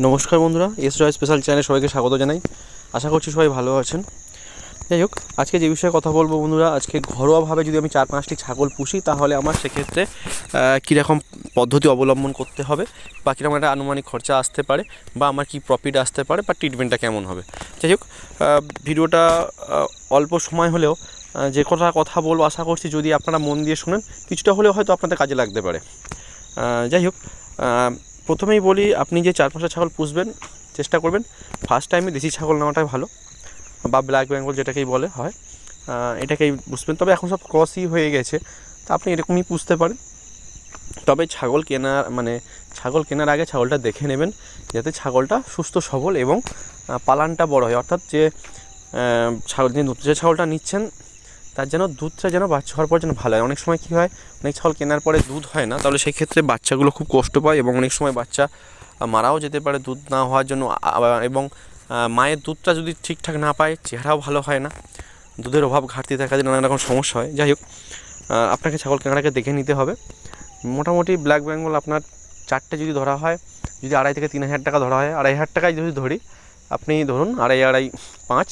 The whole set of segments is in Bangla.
নমস্কার বন্ধুরা, এস রয় স্পেশাল চ্যানেলে সবাইকে স্বাগত জানাই। আশা করছি সবাই ভালো আছেন। যাই হোক, আজকে যে বিষয়ে কথা বলব বন্ধুরা, আজকে ঘরোয়াভাবে যদি আমি চার পাঁচটি ছাগল পুষি, তাহলে আমার সেক্ষেত্রে কীরকম পদ্ধতি অবলম্বন করতে হবে, বা কীরকম একটা আনুমানিক খরচা আসতে পারে, বা আমার কী প্রফিট আসতে পারে, বা ট্রিটমেন্টটা কেমন হবে। যাই হোক ভিডিওটা অল্প সময় হলেও যে কথা কথা বলব, আশা করছি যদি আপনারা মন দিয়ে শুনেন, কিছুটা হলেও হয়তো আপনাদের কাজে লাগতে পারে। যাই হোক প্রথমেই বলি, আপনি যে চার পাঁচটা ছাগল পুষবেন, চেষ্টা করবেন। ফার্স্ট টাইমে দেশি ছাগল নেওয়াটাই ভালো, বা ব্ল্যাক বেঙ্গল যেটাকেই বলে, হয়। এটাকেই পুষবেন। তবে এখন সব ক্রসই হয়ে গেছে, তা আপনি এরকমই পুষতে পারেন। তবে ছাগল কেনার মানে ছাগল কেনার আগে ছাগলটা দেখে নেবেন, যাতে ছাগলটা সুস্থ, সবল এবং পালানটা বড় হয়। অর্থাৎ যে ছাগল যে ছাগলটা নিচ্ছেন তার যেন দুধটা যেন বাচ্চা হওয়ার পর যেন ভালো হয়। অনেক সময় কী হয়, অনেক ছাগল কেনার পরে দুধ হয় না, তাহলে সেই ক্ষেত্রে বাচ্চাগুলো খুব কষ্ট পায় এবং অনেক সময় বাচ্চা মারাও যেতে পারে দুধ না হওয়ার জন্য। এবং মায়ের দুধটা যদি ঠিকঠাক না পায়, চেহারাও ভালো হয় না। দুধের অভাব ঘাটতি দেখা যায় নানা রকম সমস্যা হয়। যাই হোক আপনাকে ছাগল আগে দেখে নিতে হবে। মোটামুটি ব্ল্যাক বেঙ্গল আপনার চারটে যদি ধরা হয়, যদি আড়াই থেকে তিন হাজার টাকা ধরা হয়, আড়াই হাজার টাকায় যদি ধরি, আপনি ধরুন আড়াই আড়াই, পাঁচ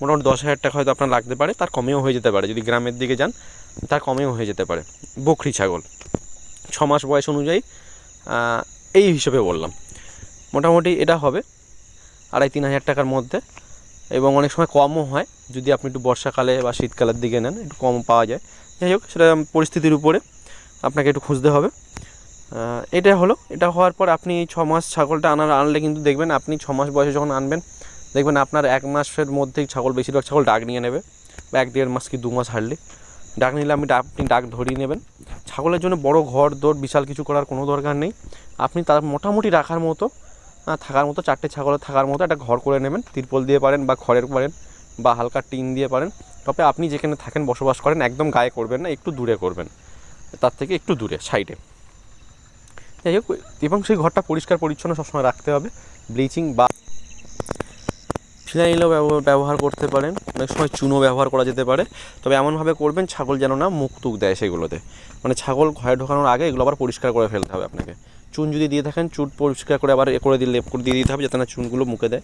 মোটামুটি দশ হাজার টাকা হয়তো আপনার লাগতে পারে, তার কমেও হয়ে যেতে পারে। যদি গ্রামের দিকে যান, তার কমেও হয়ে যেতে পারে। বকরি ছাগল। ছ মাস বয়স অনুযায়ী এই হিসেবে বললাম। মোটামুটি এটা হবে, আড়াই তিন হাজার টাকার মধ্যে। এবং অনেক সময় কমও হয়, যদি আপনি একটু বর্ষাকালে বা শীতকালের দিকে নেন, একটু কম পাওয়া যায়। যাই হোক, সেটা পরিস্থিতির উপরে আপনাকে একটু খুঁজতে হবে। এটা হলো, এটা হওয়ার পর আপনি ছ মাস ছাগলটা আনার, আনলে কিন্তু দেখবেন আপনি ছ মাস বয়সে যখন আনবেন দেখবেন আপনার এক মাসের মধ্যেই ছাগল, বেশিরভাগ ছাগল ডাক নিয়ে নেবে। বা এক দেড় মাস কি দু মাস হারলে। ডাক নিলে আপনি আপনি ডাক ধরিয়ে নেবেন। ছাগলের জন্য বড় ঘর দৌড় বিশাল কিছু করার কোনো দরকার নেই। আপনি তার মোটামুটি রাখার মতো থাকার মতো, চারটে ছাগলের থাকার মতো একটা ঘর করে নেবেন। তিরপল দিয়ে পারেন বা খড়ের পারেন বা হালকা টিন দিয়ে পারেন। তবে আপনি যেখানে থাকেন, বসবাস করেন, একদম গায়ে করবেন না, একটু দূরে করবেন। তার থেকে একটু দূরে, সাইডে। যাই হোক, এবং সেই ঘরটা পরিষ্কার, পরিচ্ছন্ন সবসময় রাখতে হবে। ব্লিচিং বা ফিনাইলও ব্যবহার করতে পারেন, অনেক সময় চুনও ব্যবহার করা যেতে পারে, তবে এমনভাবে করবেন, ছাগল যেন না মুখ টুক দেয় সেগুলোতে। মানে ছাগল ঘরে ঢোকানোর আগে এগুলো আবার পরিষ্কার করে ফেলতে হবে আপনাকে। চুন যদি দিয়ে থাকেন, চুন পরিষ্কার করে আবার এ করে দিলে করে দিয়ে দিতে হবে যাতে না চুনগুলো মুখে দেয়।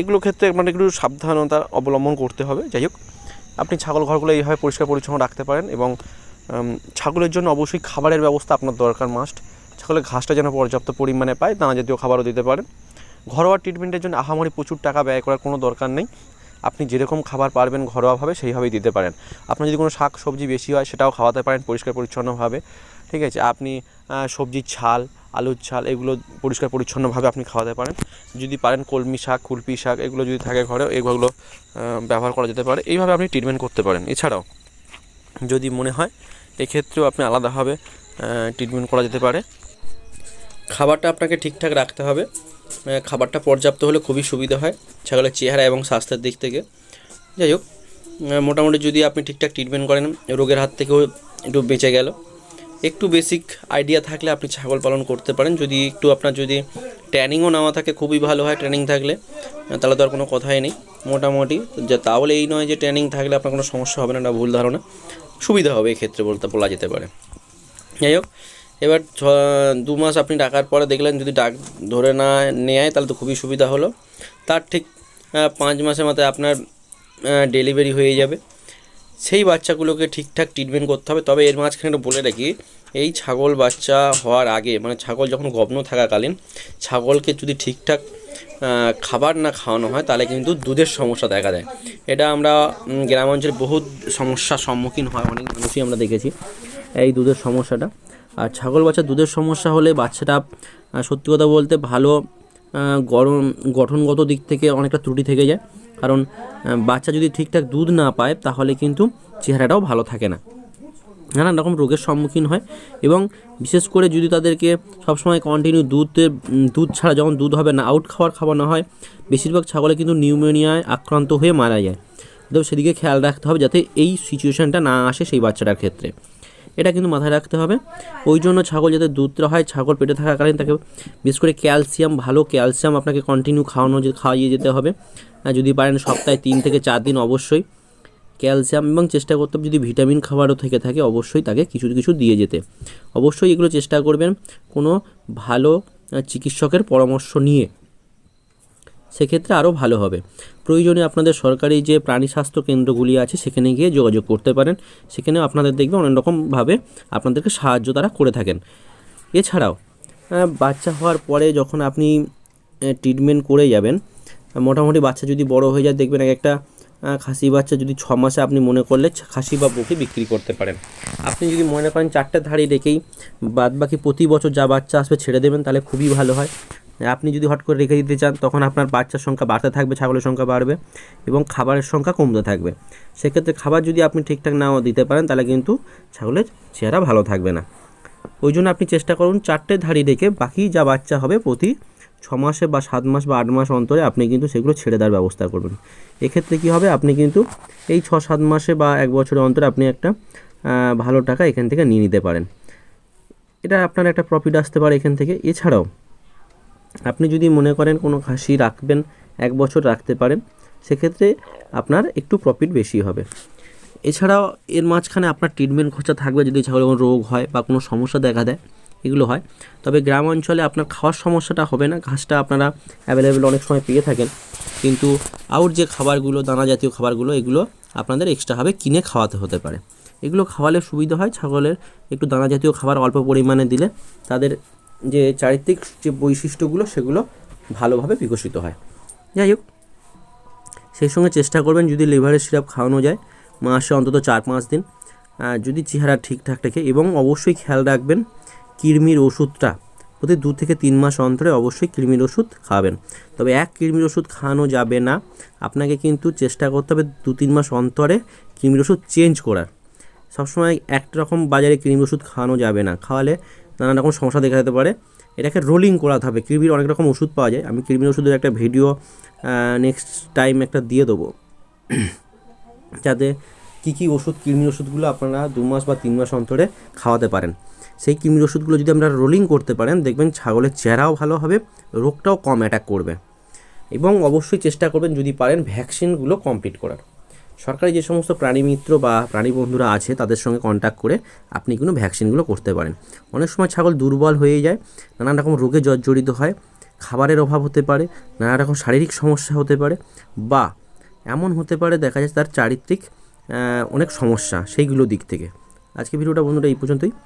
এগুলো ক্ষেত্রে মানে একটু সাবধানতা অবলম্বন করতে হবে। যাই হোক, আপনি ছাগল ঘরগুলো এইভাবে পরিষ্কার পরিচ্ছন্ন রাখতে পারেন এবং ছাগলের জন্য অবশ্যই খাবারের ব্যবস্থা আপনার দরকার মাস্ট। ছাগলের ঘাসটা যেন পর্যাপ্ত পরিমাণে পায় দানা জাতীয় খাবারও দিতে পারেন। ঘরোয়া ট্রিটমেন্টের জন্য আহামরি প্রচুর টাকা ব্যয় করার কোনো দরকার নেই। আপনি যেরকম খাবার পারবেন ঘরোয়াভাবে সেইভাবেই দিতে পারেন। আপনার যদি কোনো শাক সবজি বেশি হয় সেটাও খাওয়াতে পারেন পরিষ্কার পরিচ্ছন্নভাবে। ঠিক আছে? আপনি সবজির ছাল, আলুর ছাল এগুলো পরিষ্কার পরিচ্ছন্নভাবে আপনি খাওয়াতে পারেন। যদি পারেন কলমি শাক কুলপি শাক এগুলো যদি থাকে ঘরে, এগুলো ব্যবহার করা যেতে পারে। এইভাবে আপনি ট্রিটমেন্ট করতে পারেন। এছাড়াও যদি মনে হয়, এক্ষেত্রেও আপনি আলাদাভাবে ট্রিটমেন্ট করা যেতে পারে। খাবারটা আপনাকে ঠিকঠাক রাখতে হবে। খাবারটা পর্যাপ্ত হলে খুবই সুবিধা হয় ছাগলের চেহারা এবং স্বাস্থ্যের দিক থেকে। যাই হোক মোটামুটি যদি আপনি ঠিকঠাক ট্রিটমেন্ট করেন, রোগের হাত থেকেও একটু বেঁচে গেল। একটু বেসিক আইডিয়া থাকলে আপনি ছাগল পালন করতে পারেন। যদি একটু আপনার যদি ট্রেনিংও নেওয়া থাকে, খুবই ভালো হয় ট্রেনিং থাকলে। তাহলে তো আর কোনো কথাই নেই। মোটামুটি যে তাহলে এই নয় যে ট্রেনিং থাকলে আপনার কোনো সমস্যা হবে না না ভুল ধারণা। সুবিধা হবে এক্ষেত্রে বলতে বলা যেতে পারে। যাই হোক এবার ছ, দু মাস আপনি ডাকার পরে দেখলেন যদি ডাক ধরে না নেয়, তাহলে তো খুবই সুবিধা হলো। তার ঠিক পাঁচ মাসের মাথায় আপনার ডেলিভারি হয়ে যাবে। সেই বাচ্চাগুলোকে ঠিকঠাক ট্রিটমেন্ট করতে হবে। তবে এর মাঝখানে একটু বলে রাখি, এই ছাগল বাচ্চা হওয়ার আগে মানে ছাগল যখন গব্ন থাকাকালীন, ছাগলকে যদি ঠিকঠাক খাবার না খাওয়ানো হয়, তাহলে কিন্তু দুধের সমস্যা দেখা দেয়। এটা আমরা গ্রাম অঞ্চলে বহুত সমস্যার সম্মুখীন হয়, অনেক মানুষই আমরা দেখেছি, এই দুধের সমস্যাটা। আর ছাগল বাচ্চা দুধের সমস্যা হলে বাচ্চাটা সত্যি কথা বলতে ভালো গরম, গঠনগত দিক থেকে অনেকটা ত্রুটি থেকে যায়। কারণ বাচ্চা যদি ঠিকঠাক দুধ না পায় তাহলে কিন্তু চেহারাটাও ভালো থাকে না। নানান রকম রোগের সম্মুখীন হয় এবং বিশেষ করে যদি তাদেরকে সবসময় কন্টিনিউ দুধের দুধ ছাড়া যখন দুধ হবে না আউট খাওয়ার খাওয়ানো হয়, বেশিরভাগ ছাগলে কিন্তু নিউমোনিয়ায় আক্রান্ত হয়ে মারা যায়। তো সেদিকে খেয়াল রাখতে হবে যাতে এই সিচুয়েশানটা না আসে সেই বাচ্চাটার ক্ষেত্রে। এটা কিন্তু মাথায় রাখতে হবে। ওই জন্য ছাগল যাতে দুধটা হয়, ছাগল পেটে থাকাকালীন তাকে বিশেষ করে ক্যালসিয়াম, ভালো ক্যালসিয়াম আপনাকে কন্টিনিউ খাওয়ানো যে খাওয়াইয়ে যেতে হবে। যদি পারেন সপ্তাহে তিন থেকে চার দিন অবশ্যই ক্যালসিয়াম এবং চেষ্টা করতে হবে যদি ভিটামিন খাবারও থেকে থাকে অবশ্যই তাকে কিছু কিছু দিয়ে যেতে। অবশ্যই এগুলো চেষ্টা করবেন কোনো ভালো চিকিৎসকের পরামর্শ নিয়ে। সেক্ষেত্রে আরও ভালো হবে। প্রয়োজনে আপনাদের সরকারি যে প্রাণী স্বাস্থ্য কেন্দ্রগুলি আছে, সেখানে গিয়ে যোগাযোগ করতে পারেন। সেখানেও আপনাদের দেখবে অনেক রকমভাবে আপনাদেরকে সাহায্য তারা করে থাকেন। এছাড়াও বাচ্চা হওয়ার পরে যখন আপনি ট্রিটমেন্ট করে যাবেন, মোটামুটি বাচ্চা যদি বড় হয়ে যায়, দেখবেন এক একটা খাসি বাচ্চা যদি ছ মাসে আপনি মনে করলে খাসি বা বকে বিক্রি করতে পারেন। আপনি যদি মনে করেন চারটে ধাড়ি রেখেই বাদ বাকি প্রতি বছর যা বাচ্চা আসবে ছেড়ে দেবেন, তাহলে খুবই ভালো হয়। আপনি যদি হট করে রেখে দিতে চান, তখন আপনার বাচ্চার সংখ্যা বাড়তে থাকবে, ছাগলের সংখ্যা বাড়বে এবং খাবারের সংখ্যা কমতে থাকবে। সেক্ষেত্রে খাবার যদি আপনি ঠিকঠাক নাও দিতে পারেন, তাহলে কিন্তু ছাগলের চেহারা ভালো থাকবে না। ওই জন্য আপনি চেষ্টা করুন চারটে ধাড়ি রেখে বাকি যা বাচ্চা হবে প্রতি ছ মাসে বা সাত মাস বা আট মাস অন্তরে আপনি কিন্তু সেগুলো ছেড়ে দেওয়ার ব্যবস্থা করবেন এক্ষেত্রে কী হবে? আপনি কিন্তু এই ছ সাত মাসে বা এক বছরের অন্তরে আপনি একটা ভালো টাকা এখান থেকে নিয়ে নিতে পারেন। এটা আপনার একটা প্রফিট আসতে পারে এখান থেকে। এছাড়াও আপনি যদি মনে করেন কোনো খাসি রাখবেন, এক বছর রাখতে পারেন, সেক্ষেত্রে আপনার একটু প্রফিট বেশি হবে। এছাড়াও এর মাঝখানে আপনার ট্রিটমেন্ট খরচা থাকবে যদি ছাগলের কোনো রোগ হয় বা কোনো সমস্যা দেখা দেয়, এগুলো হয়। তবে গ্রাম অঞ্চলে আপনার খাওয়ার সমস্যাটা হবে না, ঘাসটা আপনারা অ্যাভেলেবেল অনেক সময় পেয়ে থাকেন। কিন্তু আউট যে খাবারগুলো, দানা জাতীয় খাবারগুলো, এগুলো আপনাদের এক্সট্রাভাবে কিনে খাওয়াতে হতে পারে। এগুলো খাওয়ালে সুবিধা হয়, ছাগলের একটু দানা জাতীয় খাবার অল্প পরিমাণে দিলে তাদের যে চারিত্রিক যে বৈশিষ্ট্যগুলো সেগুলো ভালোভাবে বিকশিত হয়। যাই হোক, সেই সঙ্গে চেষ্টা করবেন যদি লিভারের সিরাপ খাওয়ানো যায়, মাসে অন্তত চার পাঁচ দিন। যদি চেহারা ঠিকঠাক রেখে এবং অবশ্যই খেয়াল রাখবেন, কৃমির ওষুধটা প্রতি দু থেকে তিন মাস অন্তরে অবশ্যই কৃমির ওষুধ খাওয়াবেন তবে এক কৃমির ওষুধ খাওয়ানো যাবে না। আপনাকে কিন্তু চেষ্টা করতে হবে দু তিন মাস অন্তরে কৃমির ওষুধ চেঞ্জ করার। সবসময় এক রকম বাজারে কৃমির ওষুধ খাওয়ানো যাবে না। খাওয়ালে নানা রকম সমস্যা দেখা যেতে পারে। এটাকে রোলিং করাতে হবে। কৃমির অনেক রকম ওষুধ পাওয়া যায়। আমি কৃমির ওষুধের একটা ভিডিও নেক্সট টাইম একটা দিয়ে দেবো। যাতে কী কী ওষুধ, কৃমির ওষুধগুলো আপনারা দু মাস বা তিন মাস অন্তরে খাওয়াতে পারেন। সেই কৃমির ওষুধগুলো যদি আপনারা রোলিং করতে পারেন, দেখবেন ছাগলের চেহারাও ভালো হবে, রোগটাও কম অ্যাটাক করবে। এবং অবশ্যই চেষ্টা করবেন যদি পারেন ভ্যাকসিনগুলো কমপ্লিট করার। সরকারি যে সমস্ত প্রাণী মিত্র বা প্রাণী বন্ধুরা আছে, তাদের সঙ্গে কন্ট্যাক্ট করে আপনি কোনো ভ্যাকসিনগুলো করতে পারেন। অনেক সময় ছাগল দুর্বল হয়ে যায়, নানান রকম রোগে জর্জরিত হয়, খাবারের অভাব হতে পারে, নানা রকম শারীরিক সমস্যা হতে পারে বা এমন হতে পারে দেখা যায় তার চারিত্রিক অনেক সমস্যা সেইগুলো দিক থেকে। আজকে ভিডিওটা বন্ধুরা এই পর্যন্তই।